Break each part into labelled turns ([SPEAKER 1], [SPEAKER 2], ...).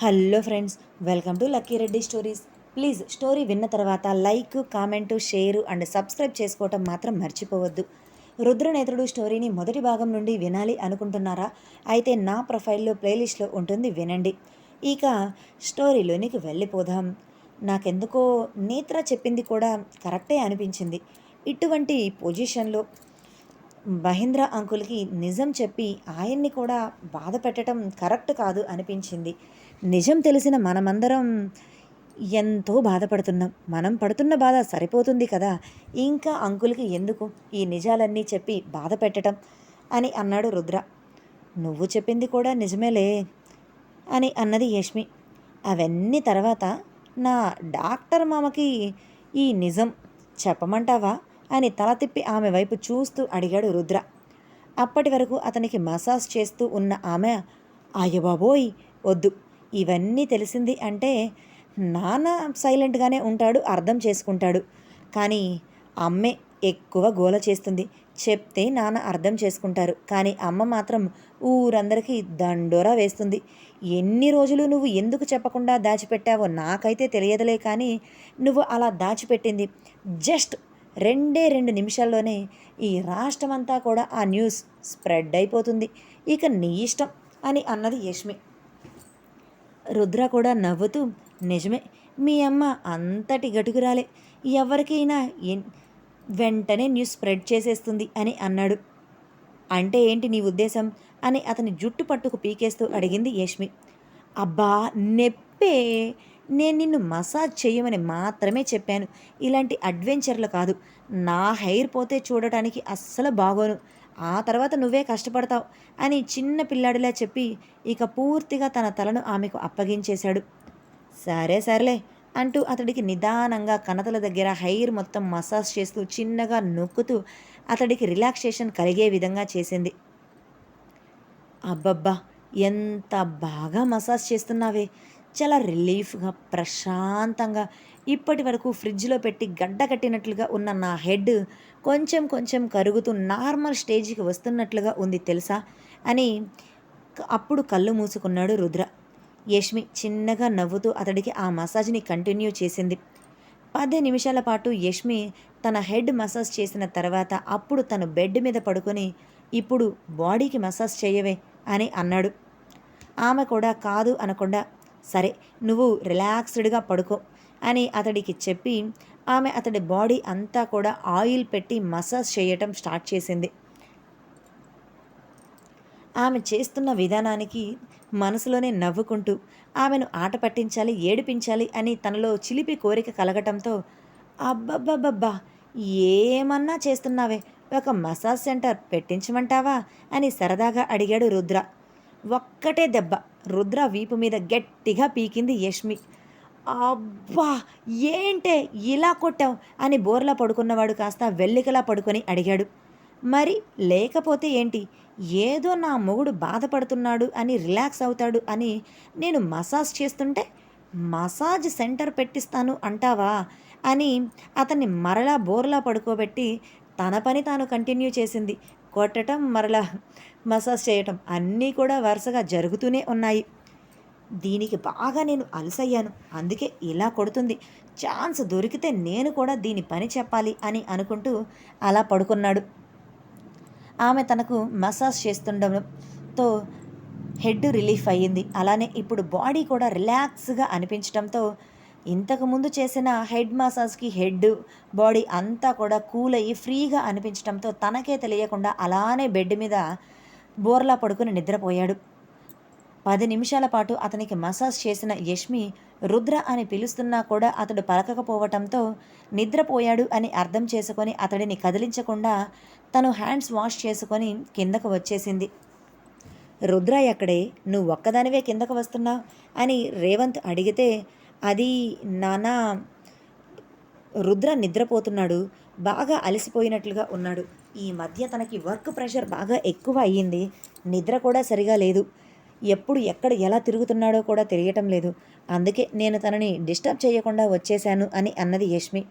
[SPEAKER 1] Hello friends welcome to Lucky Reddy stories. Please story విన్న తర్వాత like comment share and subscribe చేసుకోవటం మాత్రం మర్చిపోవద్దు. రుద్రనేత్రుడు స్టోరీని మొదటి భాగం నుండి వినాలి అనుకుంటున్నారా? అయితే నా ప్రొఫైల్లో ప్లేలిస్ట్లో ఉంటుంది వినండి. ఇక స్టోరీలోనికి వెళ్ళిపోదాం. నాకెందుకో నేత్ర చెప్పింది కూడా కరెక్టే అనిపించింది. ఇటువంటి పొజిషన్లో మహేంద్ర అంకుల్కి నిజం చెప్పి ఆయన్ని కూడా బాధ పెట్టడం కరెక్ట్ కాదు అనిపించింది. నిజం తెలిసిన మనమందరం ఎంతో బాధపడుతున్నాం. మనం పడుతున్న బాధ సరిపోతుంది కదా. ఇంకా అంకుల్కి ఎందుకు ఈ నిజాలన్నీ చెప్పి బాధ పెట్టడం అని అన్నాడు రుద్ర. నువ్వు చెప్పింది కూడా నిజమేలే అని అన్నది యష్మి. అవన్నీ తర్వాత నా డాక్టర్ మామకి ఈ నిజం చెప్పమంటావా అని తల తిప్పి ఆమె వైపు చూస్తూ అడిగాడు రుద్ర. అప్పటి వరకు అతనికి మసాజ్ చేస్తూ ఉన్న ఆమె అయ్యబాబోయ్ వద్దు. ఇవన్నీ తెలిసింది అంటే నాన్న సైలెంట్గానే ఉంటాడు అర్థం చేసుకుంటాడు. కానీ అమ్మే ఎక్కువ గోల చేస్తుంది. చెప్తే నాన్న అర్థం చేసుకుంటారు. కానీ అమ్మ మాత్రం ఊరందరికీ దండోరా వేస్తుంది. ఎన్ని రోజులు నువ్వు ఎందుకు చెప్పకుండా దాచిపెట్టావో నాకైతే తెలియదులే కానీ నువ్వు అలా దాచిపెట్టింది. జస్ట్ రెండే రెండు నిమిషాల్లోనే ఈ రాష్ట్రమంతా కూడా ఆ న్యూస్ స్ప్రెడ్ అయిపోతుంది. ఇక నీ ఇష్టం అని అన్నది యష్మి. రుద్ర కూడా నవ్వుతూ నిజమే మీ అమ్మ అంతటి గటుకురాలే. ఎవరికైనా వెంటనే న్యూస్ స్ప్రెడ్ చేసేస్తుంది అని అన్నాడు. అంటే ఏంటి నీ ఉద్దేశం? అని అతని జుట్టు పట్టుకు పీకేస్తూ అడిగింది యష్మి. అబ్బా నెప్పే! నేను నిన్ను మసాజ్ చేయమని మాత్రమే చెప్పాను. ఇలాంటి అడ్వెంచర్లు కాదు. నా హెయిర్ పోతే చూడటానికి అస్సలు బాగోను. ఆ తర్వాత నువ్వే కష్టపడతావు అని చిన్న పిల్లాడిలా చెప్పి ఇక పూర్తిగా తన తలను ఆమెకు అప్పగించేశాడు. సరే సరేలే అంటూ అతడికి నిదానంగా కనతల దగ్గర హెయిర్ మొత్తం మసాజ్ చేస్తూ చిన్నగా నొక్కుతూ అతడికి రిలాక్సేషన్ కలిగే విధంగా చేసింది. అబ్బబ్బా ఎంత బాగా మసాజ్ చేస్తున్నావే. చాలా రిలీఫ్గా ప్రశాంతంగా ఇప్పటి వరకు ఫ్రిడ్జ్లో పెట్టి గడ్డ కట్టినట్లుగా ఉన్న నా హెడ్ కొంచెం కొంచెం కరుగుతూ నార్మల్ స్టేజ్కి వస్తున్నట్లుగా ఉంది తెలుసా? అని అప్పుడు కళ్ళు మూసుకున్నాడు రుద్ర. యష్మి చిన్నగా నవ్వుతూ అతడికి ఆ మసాజ్ని కంటిన్యూ చేసింది. పది నిమిషాల పాటు యష్మి తన హెడ్ మసాజ్ చేసిన తర్వాత అప్పుడు తను బెడ్ మీద పడుకొని ఇప్పుడు బాడీకి మసాజ్ చేయవే అని అన్నాడు. ఆమె కూడా కాదు అనకుండా సరే నువ్వు రిలాక్స్డ్గా పడుకో. అని అతడికి చెప్పి ఆమె అతడి బాడీ అంతా కూడా ఆయిల్ పెట్టి మసాజ్ చేయటం స్టార్ట్ చేసింది. ఆమె చేస్తున్న విధానానికి మనసులోనే నవ్వుకుంటూ ఆమెను ఆట పట్టించాలి ఏడిపించాలి అని తనలో చిలిపి కోరిక కలగటంతో అబ్బబ్బబ్బబ్బా ఏమన్నా చేస్తున్నావే? ఒక మసాజ్ సెంటర్ పెట్టించమంటావా? అని సరదాగా అడిగాడు రుద్ర. ఒక్కటే దెబ్బ. రుద్ర వీపు మీద గట్టిగా పీకింది యష్మి. అబ్బా ఏంటే ఇలా కొట్టావు అని బోర్లా పడుకున్నవాడు కాస్త వెల్లికలా పడుకొని అడిగాడు. మరి లేకపోతే ఏంటి? ఏదో నా మొగుడు బాధపడుతున్నాడు అని రిలాక్స్ అవుతాడు అని నేను మసాజ్ చేస్తుంటే మసాజ్ సెంటర్ పెట్టిస్తాను అంటావా అని అతన్ని మరలా బోర్లా పడుకోబెట్టి తన పని తాను కంటిన్యూ చేసింది. కొట్టడం మరలా మసాజ్ చేయటం అన్నీ కూడా వరుసగా జరుగుతూనే ఉన్నాయి. దీనికి బాగా నేను అలసయ్యాను. అందుకే ఇలా కొడుతుంది. ఛాన్స్ దొరికితే నేను కూడా దీని పని చెప్పాలి అని అనుకుంటూ అలా పడుకున్నాడు. ఆమె తనకు మసాజ్ చేస్తుండడంతో హెడ్ రిలీఫ్ అయ్యింది. అలానే ఇప్పుడు బాడీ కూడా రిలాక్స్గా అనిపించడంతో ఇంతకుముందు చేసిన హెడ్ మసాజ్కి హెడ్ బాడీ అంతా కూడా కూల్ అయ్యి ఫ్రీగా అనిపించడంతో తనకే తెలియకుండా అలానే బెడ్ మీద బోర్లా పడుకుని నిద్రపోయాడు. పది నిమిషాల పాటు అతనికి మసాజ్ చేసిన యష్మి రుద్ర అని పిలుస్తున్నా కూడా అతడు పలకకపోవటంతో నిద్రపోయాడు అని అర్థం చేసుకొని అతడిని కదిలించకుండా తను హ్యాండ్స్ వాష్ చేసుకొని కిందకు వచ్చేసింది. రుద్ర ఎక్కడే? నువ్వు ఒక్కదానివే కిందకు వస్తున్నావు అని రేవంత్ అడిగితే అది నానా రుద్ర నిద్రపోతున్నాడు బాగా అలసిపోయినట్లుగా ఉన్నాడు. ఈ మధ్య తనకి వర్క్ ప్రెషర్ బాగా ఎక్కువ అయ్యింది నిద్ర కూడా సరిగా లేదు. ఎప్పుడు ఎక్కడ ఎలా తిరుగుతున్నాడో కూడా తెలియటం లేదు. అందుకే నేను తనని డిస్టర్బ్ చేయకుండా వచ్చేశాను అని అన్నది యష్మి.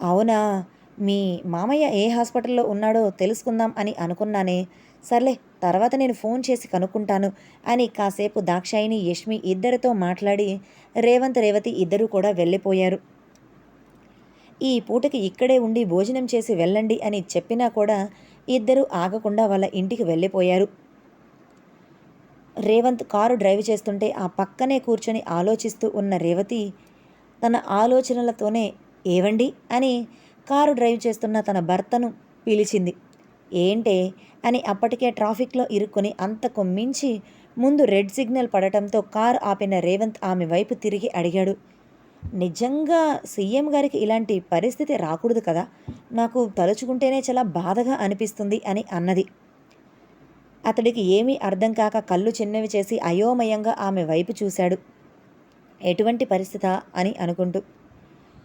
[SPEAKER 1] అవునా? మీ మామయ్య ఏ హాస్పిటల్లో ఉన్నాడో తెలుసుకుందాం అని అనుకున్నానే. సర్లే తర్వాత నేను ఫోన్ చేసి కనుక్కుంటాను అని కాసేపు దాక్షాయిని యష్మి ఇద్దరితో మాట్లాడి రేవంత్ రేవతి ఇద్దరూ కూడా వెళ్ళిపోయారు. ఈ పూటకి ఇక్కడే ఉండి భోజనం చేసి వెళ్ళండి అని చెప్పినా కూడా ఇద్దరూ ఆగకుండా వాళ్ళ ఇంటికి వెళ్ళిపోయారు. రేవంత్ కారు డ్రైవ్ చేస్తుంటే ఆ పక్కనే కూర్చొని ఆలోచిస్తూ ఉన్న రేవతి తన ఆలోచనలతోనే ఏవండి? అని కారు డ్రైవ్ చేస్తున్న తన భర్తను పిలిచింది. ఏంటే? అని అప్పటికే ట్రాఫిక్లో ఇరుక్కొని అంతకు మించి ముందు రెడ్ సిగ్నల్ పడటంతో కారు ఆపిన రేవంత్ ఆమె వైపు తిరిగి అడిగాడు. నిజంగా సీఎం గారికి ఇలాంటి పరిస్థితి రాకూడదు కదా? నాకు తలుచుకుంటేనే చాలా బాధగా అనిపిస్తుంది అని అన్నది. అతడికి ఏమీ అర్థం కాక కళ్ళు చిన్నవి చేసి అయోమయంగా ఆమె వైపు చూశాడు. ఎటువంటి పరిస్థిత? అని అనుకుంటూ.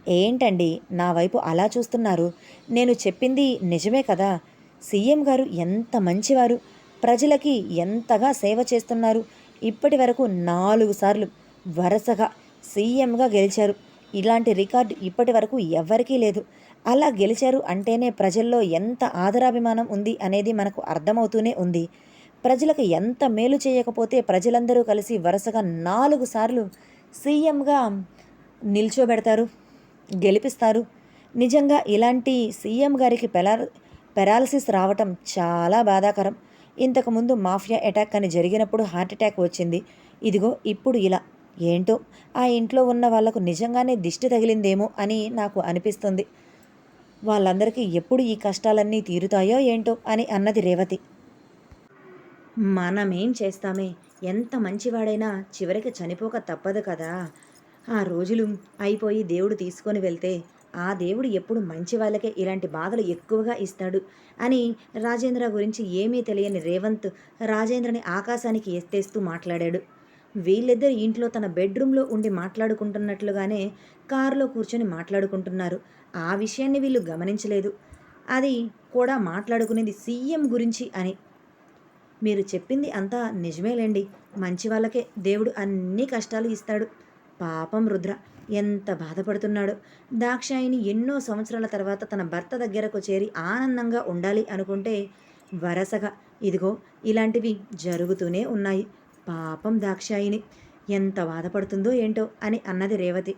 [SPEAKER 1] ఏంటండి? నా వైపు అలా చూస్తున్నారు. నేను చెప్పింది నిజమే కదా? సీఎం గారు ఎంత మంచివారు. ప్రజలకి ఎంతగా సేవ చేస్తున్నారు. ఇప్పటి వరకు నాలుగు సార్లు వరుసగా సీఎంగా గెలిచారు. ఇలాంటి రికార్డు ఇప్పటి వరకు ఎవ్వరికీ లేదు. అలా గెలిచారు అంటేనే ప్రజల్లో ఎంత ఆదరాభిమానం ఉంది అనేది మనకు అర్థమవుతూనే ఉంది. ప్రజలకు ఎంత మేలు చేయకపోతే ప్రజలందరూ కలిసి వరుసగా నాలుగు సార్లు సీఎంగా నిల్చోబెడతారు గెలిపిస్తారు. నిజంగా ఇలాంటి సీఎం గారికి పెలా పెరాలసిస్ రావటం చాలా బాధాకరం. ఇంతకుముందు మాఫియా అటాక్ అని జరిగినప్పుడు హార్ట్ అటాక్ వచ్చింది. ఇదిగో ఇప్పుడు ఇలా. ఏంటో? ఆ ఇంట్లో ఉన్న వాళ్ళకు నిజంగానే దిష్టి తగిలిందేమో అని నాకు అనిపిస్తుంది. వాళ్ళందరికీ ఎప్పుడు ఈ కష్టాలన్నీ తీరుతాయో ఏంటో అని అన్నది రేవతి. మనమేం చేస్తామే? ఎంత మంచివాడైనా చివరికి చనిపోక తప్పదు కదా. ఆ రోజులు అయిపోయి దేవుడు తీసుకొని వెళ్తే ఆ దేవుడు ఎప్పుడు మంచి వాళ్ళకే ఇలాంటి బాధలు ఎక్కువగా ఇస్తాడు అని రాజేంద్ర గురించి ఏమీ తెలియని రేవంత్ రాజేంద్రని ఆకాశానికి ఎత్తేస్తూ మాట్లాడాడు. వీళ్ళిద్దరు ఇంట్లో తన బెడ్రూమ్లో ఉండి మాట్లాడుకుంటున్నట్లుగానే కారులో కూర్చొని మాట్లాడుకుంటున్నారు. ఆ విషయాన్ని వీళ్ళు గమనించలేదు. అది కూడా మాట్లాడుకునేది సీఎం గురించి అని మీరు చెప్పింది అంతా నిజమేలేండి మంచి వాళ్ళకే దేవుడు అన్ని కష్టాలు ఇస్తాడు. పాపం రుద్ర ఎంత బాధపడుతున్నాడు. దాక్షాయిని ఎన్నో సంవత్సరాల తర్వాత తన భర్త దగ్గరకు చేరి ఆనందంగా ఉండాలి అనుకుంటే వరసగా ఇదిగో ఇలాంటివి జరుగుతూనే ఉన్నాయి. పాపం దాక్షాయిని ఎంత బాధపడుతుందో ఏంటో అని అన్నది రేవతి.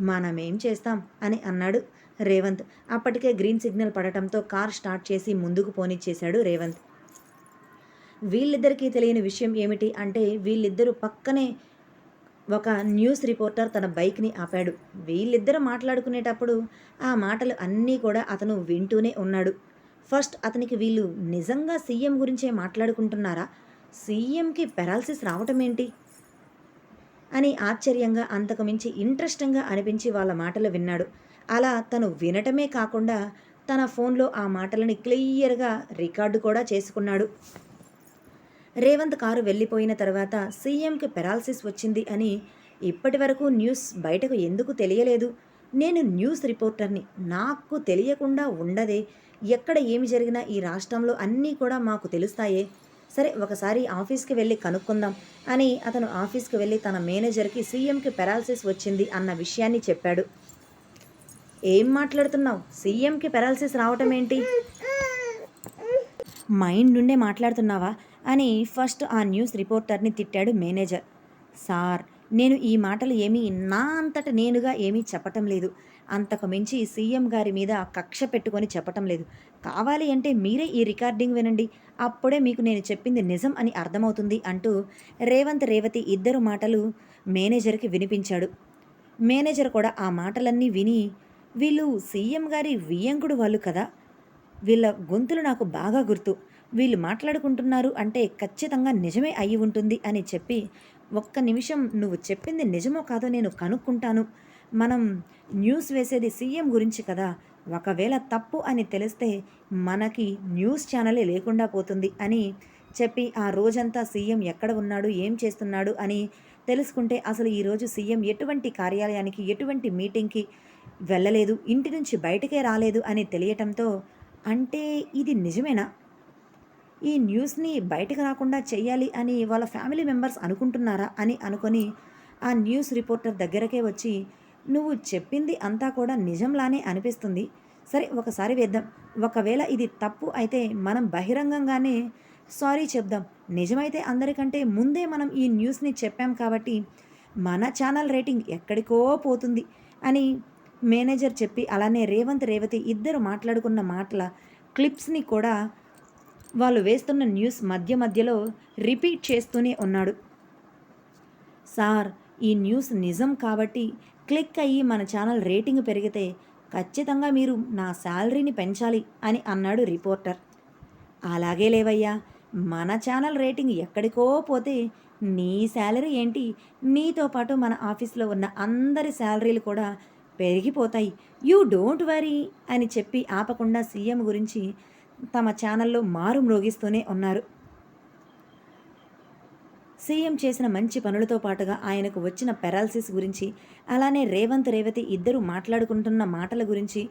[SPEAKER 1] మనమేం చేస్తాం అని అన్నాడు రేవంత్. అప్పటికే గ్రీన్ సిగ్నల్ పడటంతో కార్ స్టార్ట్ చేసి ముందుకు పోనిచ్చేశాడు రేవంత్. వీళ్ళిద్దరికీ తెలియని విషయం ఏమిటి అంటే వీళ్ళిద్దరూ పక్కనే ఒక న్యూస్ రిపోర్టర్ తన బైక్ని ఆపాడు. వీళ్ళిద్దరు మాట్లాడుకునేటప్పుడు ఆ మాటలు అన్నీ కూడా అతను వింటూనే ఉన్నాడు. ఫస్ట్ అతనికి వీళ్ళు నిజంగా సీఎం గురించే మాట్లాడుకుంటున్నారా? సీఎంకి పెరాలసిస్ రావటం ఏంటి? అని ఆశ్చర్యంగా అంతకుమించి ఇంట్రెస్టింగ్గా అనిపించి వాళ్ళ మాటలు విన్నాడు. అలా తను వినటమే కాకుండా తన ఫోన్లో ఆ మాటలని క్లియర్గా రికార్డు కూడా చేసుకున్నాడు. రేవంత్ కారు వెళ్ళిపోయిన తర్వాత సీఎంకి పెరాలసిస్ వచ్చింది అని ఇప్పటి వరకు న్యూస్ బయటకు ఎందుకు తెలియలేదు? నేను న్యూస్ రిపోర్టర్ని. నాకు తెలియకుండా ఉండదే. ఎక్కడ ఏమి జరిగినా ఈ రాష్ట్రంలో అన్నీ కూడా మాకు తెలుస్తాయే. సరే ఒకసారి ఆఫీస్కి వెళ్ళి కనుక్కుందాం అని అతను ఆఫీస్కి వెళ్ళి తన మేనేజర్కి సీఎంకి పెరాలసిస్ వచ్చింది అన్న విషయాన్ని చెప్పాడు. ఏం మాట్లాడుతున్నావు? సీఎంకి పెరాలసిస్ రావటం ఏంటి? మైండ్ నుండే మాట్లాడుతున్నావా? అని ఫస్ట్ ఆ న్యూస్ రిపోర్టర్ని తిట్టాడు మేనేజర్. సార్ నేను ఈ మాటలు ఏమీ నా అంతట నేనుగా ఏమీ చెప్పటం లేదు. అంతకు మించి సీఎం గారి మీద కక్ష పెట్టుకొని చెప్పటం లేదు. కావాలి అంటే మీరే ఈ రికార్డింగ్ వినండి. అప్పుడే మీకు నేను చెప్పింది నిజం అని అర్థమవుతుంది అంటూ రేవంత్ రేవతి ఇద్దరు మాటలు మేనేజర్కి వినిపించాడు. మేనేజర్ కూడా ఆ మాటలన్నీ విని వీళ్ళు సీఎం గారి వియ్యంకుడు వాళ్ళు కదా. వీళ్ళ గొంతులు నాకు బాగా గుర్తు. వీళ్ళు మాట్లాడుకుంటున్నారు అంటే ఖచ్చితంగా నిజమే అయి ఉంటుంది అని చెప్పి ఒక్క నిమిషం నువ్వు చెప్పింది నిజమో కాదో నేను కనుక్కుంటాను. మనం న్యూస్ వేసేది సీఎం గురించి కదా. ఒకవేళ తప్పు అని తెలిస్తే మనకి న్యూస్ ఛానలే లేకుండా పోతుంది అని చెప్పి ఆ రోజంతా సీఎం ఎక్కడ ఉన్నాడు ఏం చేస్తున్నాడు అని తెలుసుకుంటే అసలు ఈరోజు సీఎం ఎటువంటి కార్యాలయానికి ఎటువంటి మీటింగ్కి వెళ్ళలేదు ఇంటి నుంచి బయటకే రాలేదు అని తెలియటంతో అంటే ఇది నిజమేనా? ఈ న్యూస్ని బయటకు రాకుండా చేయాలి అని వాళ్ళ ఫ్యామిలీ మెంబర్స్ అనుకుంటున్నారా అని అనుకొని ఆ న్యూస్ రిపోర్టర్ దగ్గరకే వచ్చి నువ్వు చెప్పింది అంతా కూడా నిజంలానే అనిపిస్తుంది. సరే ఒకసారి వేద్దాం. ఒకవేళ ఇది తప్పు అయితే మనం బహిరంగంగానే సారీ చెప్దాం. నిజమైతే అందరికంటే ముందే మనం ఈ న్యూస్ని చెప్పాం కాబట్టి మన ఛానల్ రేటింగ్ ఎక్కడికో పోతుంది అని మేనేజర్ చెప్పి అలానే రేవంత్ రేవతి ఇద్దరు మాట్లాడుకున్న మాటల క్లిప్స్ని కూడా వాళ్ళు వేస్తున్న న్యూస్ మధ్య మధ్యలో రిపీట్ చేస్తూనే ఉన్నాడు. సార్ ఈ న్యూస్ నిజం కాబట్టి క్లిక్ అయ్యి మన ఛానల్ రేటింగ్ పెరిగితే ఖచ్చితంగా మీరు నా శాలరీని పెంచాలి అని అన్నాడు రిపోర్టర్. అలాగే లేవయ్యా మన ఛానల్ రేటింగ్ ఎక్కడికో పోతే నీ శాలరీ ఏంటి? నీతో పాటు మన ఆఫీస్లో ఉన్న అందరి శాలరీలు కూడా పెరిగిపోతాయి. యూ డోంట్ వరీ అని చెప్పి ఆపకుండా సీఎం గురించి తమ ఛానల్లో మారు మ్రోగిస్తూనే ఉన్నారు. సీఎం చేసిన మంచి పనులతో పాటుగా ఆయనకు వచ్చిన పెరాలసిస్ గురించి అలానే రేవంత్ రేవతి ఇద్దరు మాట్లాడుకుంటున్న మాటల గురించి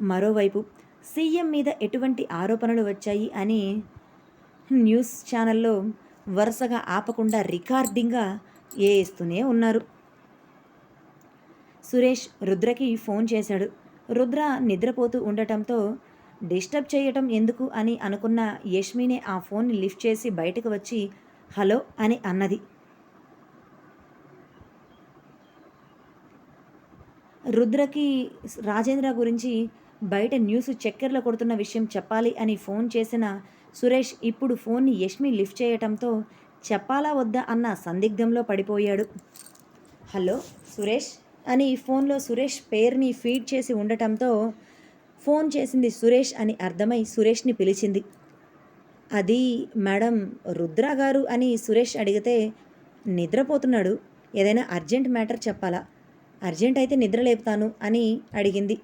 [SPEAKER 1] మరోవైపు సీఎం మీద ఎటువంటి ఆరోపణలు వచ్చాయి అని న్యూస్ ఛానల్లో వరుసగా ఆపకుండా రికార్డింగ్గా వేస్తూనే ఉన్నారు. సురేష్ రుద్రకి ఫోన్ చేశాడు. రుద్ర నిద్రపోతూ ఉండటంతో డిస్టర్బ్ చేయటం ఎందుకు అని అనుకున్న యష్మినే ఆ ఫోన్ని లిఫ్ట్ చేసి బయటకు వచ్చి హలో అని అన్నది. రుద్రకి రాజేంద్ర గురించి బయట న్యూస్ చక్కెర్లు కొడుతున్న విషయం చెప్పాలి అని ఫోన్ చేసిన సురేష్ ఇప్పుడు ఫోన్ని యష్మి లిఫ్ట్ చేయటంతో చెప్పాలా వద్దా అన్న సందిగ్ధంలో పడిపోయాడు. హలో సురేష్ అని ఫోన్లో సురేష్ పేరుని ఫీడ్ చేసి ఉండటంతో ఫోన్ చేసింది సురేష్ అని అర్థమై సురేష్ని పిలిచింది. అది మేడం రుద్ర గారు అని సురేష్ అడిగితే నిద్రపోతున్నాడు. ఏదైనా అర్జెంట్ మ్యాటర్ చెప్పాలా? అర్జెంట్ అయితే నిద్ర లేపుతాను అని అడిగింది.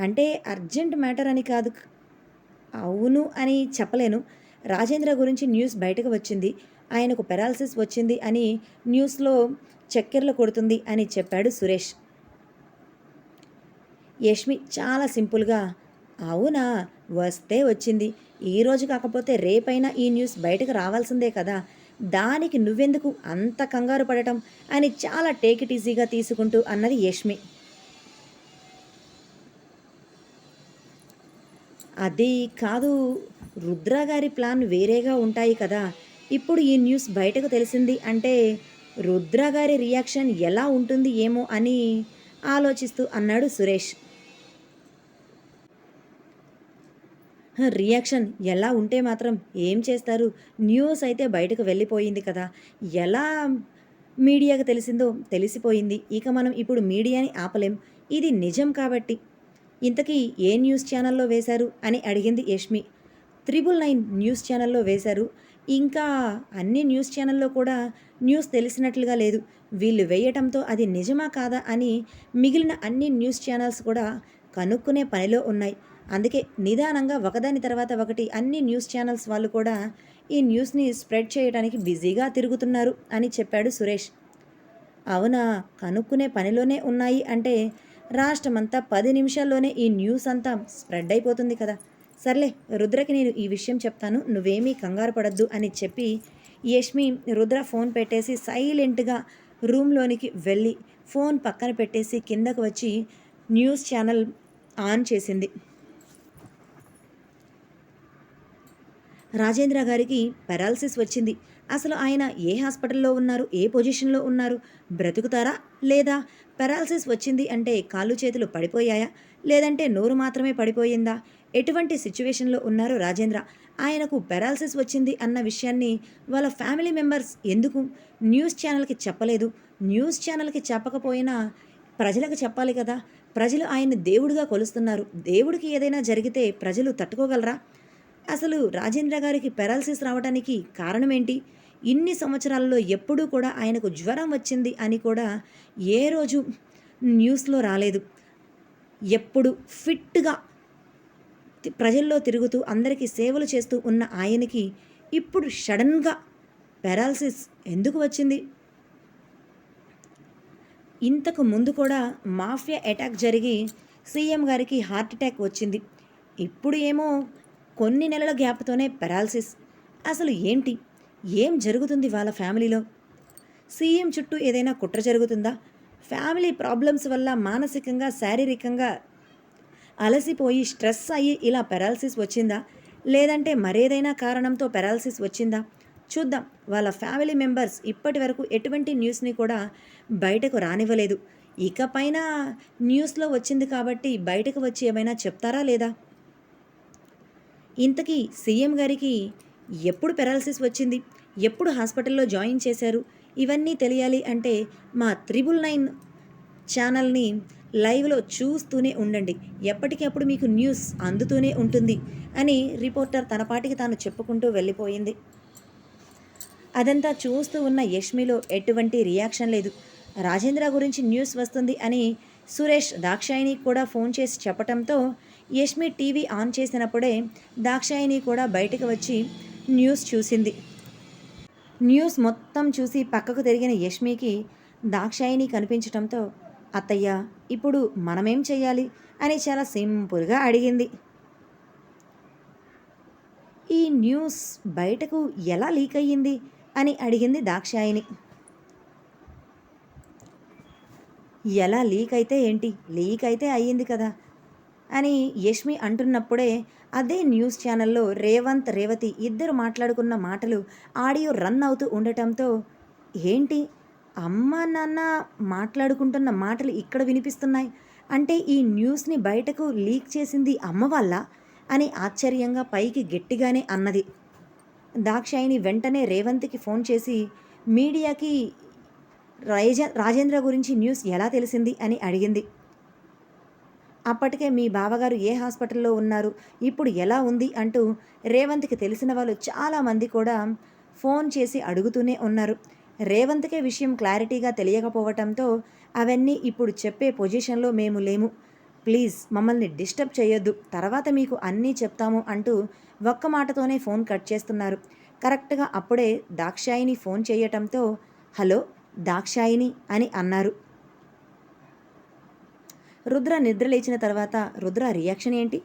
[SPEAKER 1] అంటే అర్జెంట్ మ్యాటర్ అని కాదు. అవును అని చెప్పలేను. రాజేంద్ర గురించి న్యూస్ బయటకు వచ్చింది. ఆయనకు పెరాలసిస్ వచ్చింది అని న్యూస్లో చక్కెరలు కొడుతుంది అని చెప్పాడు సురేష్. యష్మి చాలా సింపుల్గా అవునా వస్తే వచ్చింది. ఈరోజు కాకపోతే రేపైనా ఈ న్యూస్ బయటకు రావాల్సిందే కదా. దానికి నువ్వెందుకు అంత కంగారు పడటం? అని చాలా టేక్ ఇట్ ఈజీగా తీసుకుంటూ అన్నది యష్మి. అది కాదు రుద్ర గారి ప్లాన్ వేరేగా ఉంటాయి కదా. ఇప్పుడు ఈ న్యూస్ బయటకు తెలిసింది అంటే రుద్ర గారి రియాక్షన్ ఎలా ఉంటుంది ఏమో అని ఆలోచిస్తూ అన్నాడు సురేష్. రియాక్షన్. ఎలా ఉంటే మాత్రం ఏం చేస్తారు? న్యూస్ అయితే బయటకు వెళ్ళిపోయింది కదా. ఎలా మీడియాకు తెలిసిందో తెలిసిపోయింది. ఇక మనం ఇప్పుడు మీడియాని ఆపలేం. ఇది నిజం కాబట్టి. ఇంతకీ ఏ న్యూస్ ఛానల్లో వేశారు అని అడిగింది యష్మి. త్రిబుల్ నైన్ న్యూస్ ఛానల్లో వేశారు. ఇంకా అన్ని న్యూస్ ఛానల్లో కూడా న్యూస్ తెలిసినట్లుగా లేదు. వీళ్ళు వేయటంతో అది నిజమా కాదా అని మిగిలిన అన్ని న్యూస్ ఛానల్స్ కూడా కనుక్కునే పనిలో ఉన్నాయి. అందుకే నిదానంగా ఒకదాని తర్వాత ఒకటి అన్ని న్యూస్ ఛానల్స్ వాళ్ళు కూడా ఈ న్యూస్ని స్ప్రెడ్ చేయడానికి బిజీగా తిరుగుతున్నారు అని చెప్పాడు సురేష్. అవునా కనుక్కునే పనిలోనే ఉన్నాయి అంటే రాష్ట్రమంతా పది నిమిషాల్లోనే ఈ న్యూస్ అంతా స్ప్రెడ్ అయిపోతుంది కదా. సర్లే రుద్రకి నేను ఈ విషయం చెప్తాను నువ్వేమీ కంగారు పడద్దు అని చెప్పి యష్మి రుద్ర ఫోన్ పెట్టేసి సైలెంట్గా రూమ్లోనికి వెళ్ళి ఫోన్ పక్కన పెట్టేసి కిందకు వచ్చి న్యూస్ ఛానల్ ఆన్ చేసింది. రాజేంద్ర గారికి పెరాలసిస్ వచ్చింది. అసలు ఆయన ఏ హాస్పిటల్లో ఉన్నారు? ఏ పొజిషన్లో ఉన్నారు? బ్రతుకుతారా? లేదా పెరాలసిస్ వచ్చింది అంటే కాళ్ళు చేతులు పడిపోయాయా? లేదంటే నోరు మాత్రమే పడిపోయిందా? ఎటువంటి సిచ్యువేషన్లో ఉన్నారు రాజేంద్ర? ఆయనకు పెరాలసిస్ వచ్చింది అన్న విషయాన్ని వాళ్ళ ఫ్యామిలీ మెంబర్స్ ఎందుకు న్యూస్ ఛానల్కి చెప్పలేదు? న్యూస్ ఛానల్కి చెప్పకపోయినా ప్రజలకు చెప్పాలి కదా? ప్రజలు ఆయన్ని దేవుడిగా కొలుస్తున్నారు. దేవుడికి ఏదైనా జరిగితే ప్రజలు తట్టుకోగలరా? అసలు రాజేంద్ర గారికి పెరాలసిస్ రావడానికి కారణం ఏంటి ఇన్ని సంవత్సరాలలో ఎప్పుడూ కూడా ఆయనకు జ్వరం వచ్చింది అని కూడా ఏ రోజు న్యూస్లో రాలేదు. ఎప్పుడు ఫిట్గా ప్రజల్లో తిరుగుతూ అందరికీ సేవలు చేస్తూ ఉన్న ఆయనకి ఇప్పుడు సడన్గా పెరాలసిస్ ఎందుకు వచ్చింది? ఇంతకు ముందు కూడా మాఫియా అటాక్ జరిగి సీఎం గారికి హార్ట్ అటాక్ వచ్చింది. ఇప్పుడు ఏమో కొన్ని నెలల గ్యాప్తోనే పెరాలసిస్. అసలు ఏంటి? ఏం జరుగుతుంది వాళ్ళ ఫ్యామిలీలో? సీఎం చుట్టూ ఏదైనా కుట్ర జరుగుతుందా? ఫ్యామిలీ ప్రాబ్లమ్స్ వల్ల మానసికంగా శారీరకంగా అలసిపోయి స్ట్రెస్ అయ్యి ఇలా పెరాలసిస్ వచ్చిందా? లేదంటే మరేదైనా కారణంతో పెరాలసిస్ వచ్చిందా? చూద్దాం. వాళ్ళ ఫ్యామిలీ మెంబర్స్ ఇప్పటి వరకు ఎటువంటి న్యూస్ని కూడా బయటకు రానివ్వలేదు. ఇకపైన న్యూస్లో వచ్చింది కాబట్టి బయటకు వచ్చి ఏమైనా చెప్తారా లేదా? ఇంతకీ సీఎం గారికి ఎప్పుడు పెరాలసిస్ వచ్చింది? ఎప్పుడు హాస్పిటల్లో జాయిన్ చేశారు? ఇవన్నీ తెలియాలి అంటే మా త్రిబుల్ నైన్ ఛానల్ని లైవ్లో చూస్తూనే ఉండండి. ఎప్పటికప్పుడు మీకు న్యూస్ అందుతూనే ఉంటుంది అని రిపోర్టర్ తన పాటికి తాను చెప్పుకుంటూ వెళ్ళిపోయింది. అదంతా చూస్తూ ఉన్న యష్మిలో ఎటువంటి రియాక్షన్ లేదు. రాజేంద్ర గురించి న్యూస్ వస్తుంది అని సురేష్ దాక్షాయిని కూడా ఫోన్ చేసి చెప్పటంతో యష్మి టీవీ ఆన్ చేసినప్పుడే దాక్షాయిని కూడా బయటకు వచ్చి న్యూస్ చూసింది. న్యూస్ మొత్తం చూసి పక్కకు తిరిగిన యష్మికి దాక్షాయిని కనిపించటంతో అత్తయ్య ఇప్పుడు మనమేం చేయాలి అని చాలా సింపుల్గా అడిగింది. ఈ న్యూస్ బయటకు ఎలా లీక్ అయ్యింది? అని అడిగింది దాక్షాయిని ఎలా లీక్ అయితే ఏంటి? లీక్ అయితే అయ్యింది కదా. అని యష్మి అంటున్నప్పుడే అదే న్యూస్ ఛానల్లో రేవంత్ రేవతి ఇద్దరు మాట్లాడుకున్న మాటలు ఆడియో రన్ అవుతూ ఉండటంతో ఏంటి అమ్మ నాన్న మాట్లాడుకుంటున్న మాటలు ఇక్కడ వినిపిస్తున్నాయి? అంటే ఈ న్యూస్ని బయటకు లీక్ చేసింది అమ్మ వల్ల అని ఆశ్చర్యంగా పైకి గట్టిగానే అన్నది. దాక్షాయిని వెంటనే రేవంత్కి ఫోన్ చేసి మీడియాకి రైజ రాజేంద్ర గురించి న్యూస్ ఎలా తెలిసింది? అని అడిగింది. అప్పటికే మీ బావగారు ఏ హాస్పిటల్లో ఉన్నారు? ఇప్పుడు ఎలా ఉంది? అంటూ రేవంత్కి తెలిసిన వాళ్ళు చాలామంది కూడా ఫోన్ చేసి అడుగుతూనే ఉన్నారు. రేవంత్కే విషయం క్లారిటీగా తెలియకపోవటంతో అవన్నీ ఇప్పుడు చెప్పే పొజిషన్లో మేము లేము. ప్లీజ్ మమ్మల్ని డిస్టర్బ్ చేయొద్దు. తర్వాత మీకు అన్నీ చెప్తాము అంటూ ఒక్క మాటతోనే ఫోన్ కట్ చేస్తున్నారు. కరెక్ట్గా అప్పుడే దాక్షాయిని ఫోన్ చేయటంతో హలో దాక్షాయిని అని అన్నారు. రుద్ర నిద్ర లేచిన తర్వాత రుద్ర రియాక్షన్ ఏంటి?